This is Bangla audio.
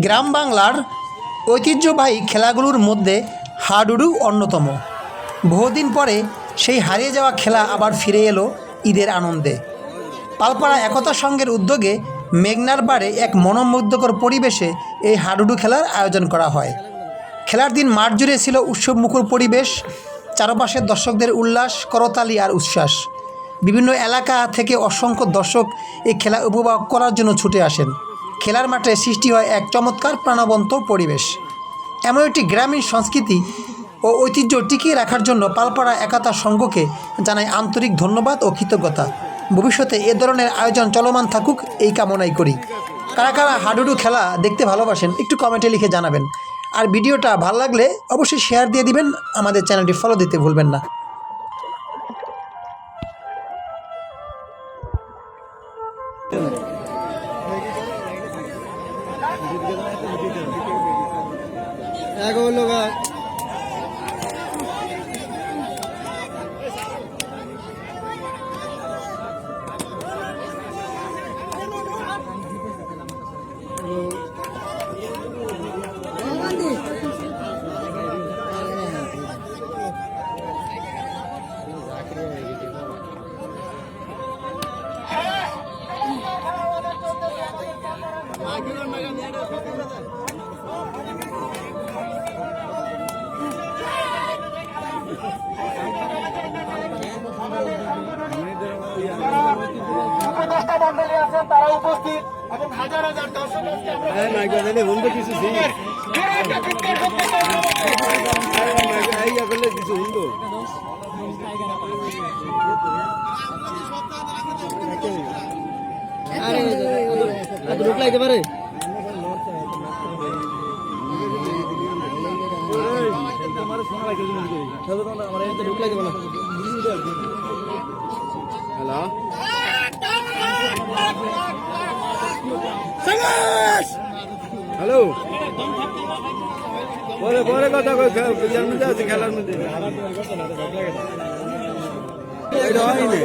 গ্রাম বাংলার ঐতিহ্যবাহী খেলাগুলোর মধ্যে হাডুডু অন্যতম। বহুদিন পরে সেই হারিয়ে যাওয়া খেলা আবার ফিরে এলো ঈদের আনন্দে। পালপাড়া একতা সংঘের উদ্যোগে মেঘনার বাড়ে এক মনোমুগ্ধকর পরিবেশে এই হাডুডু খেলার আয়োজন করা হয়। খেলার দিন মাঠ জুড়ে ছিল উৎসবমুখর পরিবেশ চারপাশের দর্শকদের উল্লাস, করতালি আর উচ্ছ্বাস। বিভিন্ন এলাকা থেকে অসংখ্য দর্শক এই খেলা উপভোগ করার জন্য ছুটে আসেন। খেলার মাঠে সৃষ্টি হয় এক চমৎকার প্রাণবন্ত পরিবেশ। এমন একটি গ্রামীণ সংস্কৃতি ও ঐতিহ্য টিকিয়ে রাখার জন্য পালপাড়া একাতা সংঘকে জানাই আন্তরিক ধন্যবাদ ও কৃতজ্ঞতা। ভবিষ্যতে এ ধরনের আয়োজন চলমান থাকুক, এই কামনাই করি। কারা কারা হাডুডু খেলা দেখতে ভালোবাসেন, একটু কমেন্টে লিখে জানাবেন। আর ভিডিওটা ভালো লাগলে অবশ্যই শেয়ার দিয়ে দিবেন, আমাদের চ্যানেলটি ফলো দিতে ভুলবেন না। এক एक और लोग মন্ডলী আছেন তারা উপস্থিত কিছু ছিল আরে ঢুকলা একেবারে হ্যালো। পরে পরে কথা খেলার মধ্যে। আছে হয়নি।